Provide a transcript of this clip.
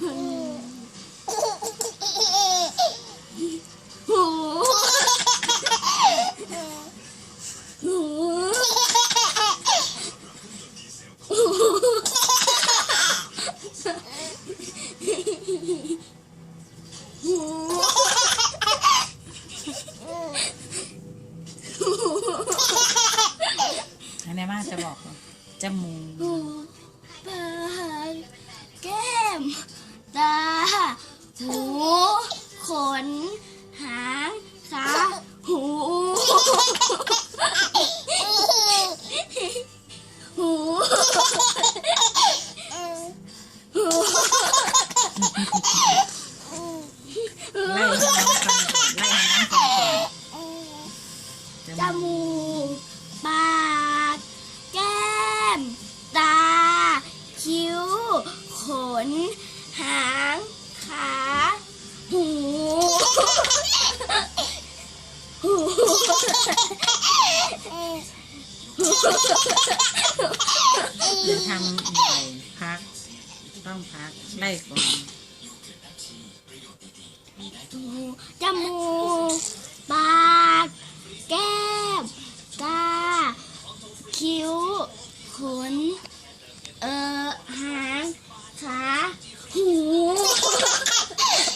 หูหูหูอันนี้ว่าจะบอกว่าจมูกหูปากแก้ม ตา หู ขน หางขาหู หูไล่ให้น้องฟังก่อนไล่ให้น้องฟังก่อนจจมูกมูกปาก แก้ม ตา คิ้ว ขน หางขา เดี๋ยวทำบ่อยพัก ต้องพักไล่ก่อนจมูกปากแก้มตาคิ้วขนเออ